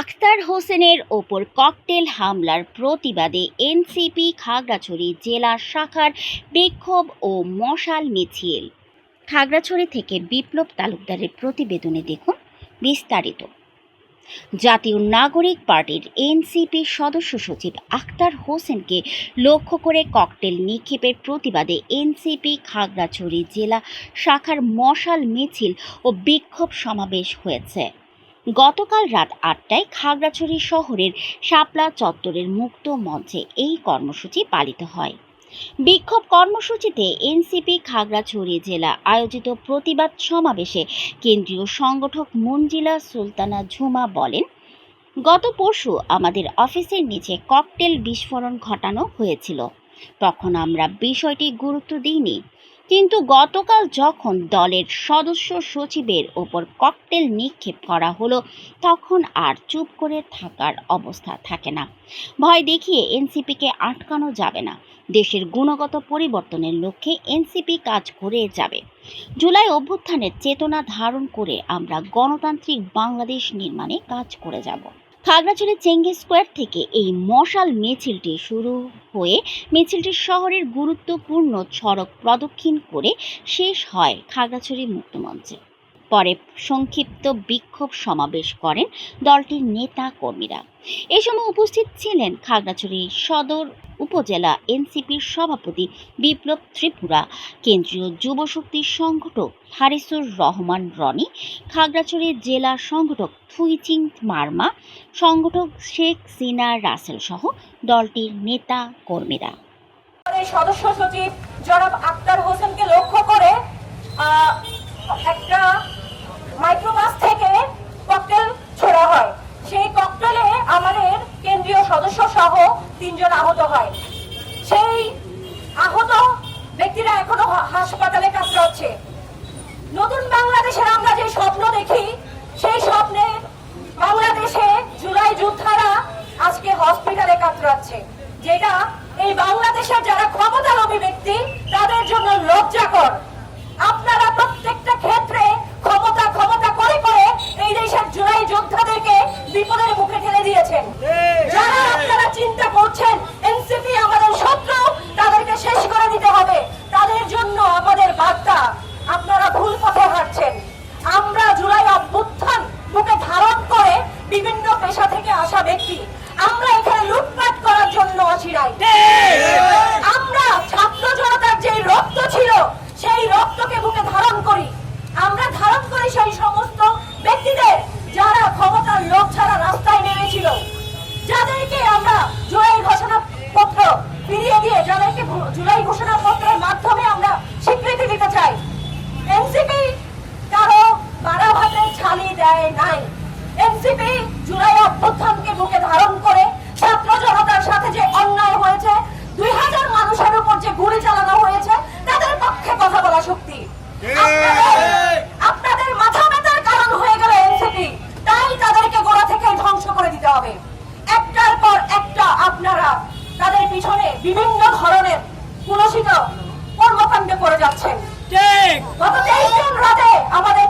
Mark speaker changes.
Speaker 1: আখতার হোসেনের ওপর ককটেল হামলার প্রতিবাদে এনসিপি খাগড়াছড়ি জেলা শাখার বিক্ষোভ ও মশাল মিছিল। খাগড়াছড়ি থেকে বিপ্লব তালুকদারের প্রতিবেদনে দেখুন বিস্তারিত। জাতীয় নাগরিক পার্টির এনসিপি সদস্য সচিব আখতার হোসেনকে লক্ষ্য করে ককটেল নিক্ষেপের প্রতিবাদে এনসিপি খাগড়াছড়ি জেলা শাখার মশাল মিছিল ও বিক্ষোভ সমাবেশ হয়েছে। গতকাল রাত আটটায় খাগড়াছড়ি শহরের শাপলা চত্বরের মুক্ত মঞ্চে এই কর্মসূচি পালিত হয়। বিক্ষোভ কর্মসূচিতে এনসিপি খাগড়াছড়ি জেলা আয়োজিত প্রতিবাদ সমাবেশে কেন্দ্রীয় সংগঠক মঞ্জিলা সুলতানা ঝুমা বলেন, গত পরশু আমাদের অফিসের নিচে ককটেল বিস্ফোরণ ঘটানো হয়েছিল। তখন আমরা বিষয়টি গুরুত্ব দিইনি। কিন্তু গতকাল যখন দলের সদস্য সচিবের ওপর ককটেল নিক্ষেপ করা হলো, তখন আর চুপ করে থাকার অবস্থা থাকে না। ভয় দেখিয়ে এনসিপিকে আটকানো যাবে না। দেশের গুণগত পরিবর্তনের লক্ষ্যে এনসিপি কাজ করে যাবে। জুলাই অভ্যুত্থানের চেতনা ধারণ করে আমরা গণতান্ত্রিক বাংলাদেশ নির্মাণে কাজ করে যাব। খাগড়াছড়ি চেঙ্গি স্কোয়ার থেকে এই মশাল মিছিলটি শুরু হয়ে মিছিলটি শহরের গুরুত্বপূর্ণ সড়ক প্রদক্ষিণ করে শেষ হয় খাগড়াছড়ি মুক্তমঞ্চে। পরে সংক্ষিপ্ত বিক্ষোভ সমাবেশ করেন দলটির নেতা কর্মীরা। এ সময় উপস্থিত ছিলেন খাগড়াছড়ি সদর উপজেলা এনসিপির সভাপতি বিপ্লব ত্রিপুরা, কেন্দ্রীয় যুব শক্তির সংগঠক হারিসুর রহমান রনি, খাগড়াছড়ি জেলা সংগঠক থুইচিং মার্মা, সংগঠক শেখ সিনা রাসেল সহ দলটির নেতা কর্মীরা।
Speaker 2: সদস্য সচিব জনাব আক্তার হোসেনকে লক্ষ্য করে আহ, একটা মাইক্রোবাস থেকে ককটেল ছোড়া হয় সেই ককটেলে আমাদের কেন্দ্রীয় সদস্য সহ তিনজন আহত হয়। সেই আহত ব্যক্তিরা এখনও হাসপাতালে কাতরাচ্ছে নতুন বাংলাদেশের আমরা যে স্বপ্ন দেখি সেই স্বপ্নে বাংলাদেশে জুলাই যোদ্ধারা আজকে হসপিটালে কাতরাচ্ছে যেটা এই বাংলাদেশের যারা ক্ষমতালোভী ব্যক্তি তাদের জন্য লজ্জাকর। আপনারা প্রত্যেকটা ক্ষেত্রে ক্ষমতা ক্ষমতা করে করে এই দেশের জুলাই যোদ্ধাদেরকে বিপদের মুখে ঠেলে দিয়েছেন। যারা আপনারা চিন্তা করছেন, এনসিপি আমাদের শত্রু, তাদেরকে শেষ করে দিতে হবে। তাদের জন্য আমাদের বার্তা, আপনারা ভুল পথে হাঁটছেন। আমরা জুলাই অভ্যুত্থান বুকে ধারণ করে বিভিন্ন পেশা থেকে আসা ব্যক্তি, আমরা এখানে লুটপাট করার জন্য নাই আমরা ছাত্র জনতার যে রক্ত ছিল, সেই রক্তকে বুকে ধারণ করি। আমরা ধারণ করি সেই সমস্ত অভ্যুত্থানকে বুকে ধারণ করে ছাত্র জনতার সাথে যে অন্যায় হয়েছে দুই হাজার মানুষের উপর যে গুলি চালানো হয়েছে তাদের পক্ষে কথা বলা শক্তি। আপনাদের- মাথা ব্যথার কারণ হয়ে গেল এনসিপি তাই তাদেরকে গোড়া থেকে ধ্বংস করে দিতে হবে। একটার পর একটা আপনারা তাদের পিছনে বিভিন্ন ধরনের কুলসিত কর্মকাণ্ড করে যাচ্ছেন। গত তেইশ জুন রাতে আমাদের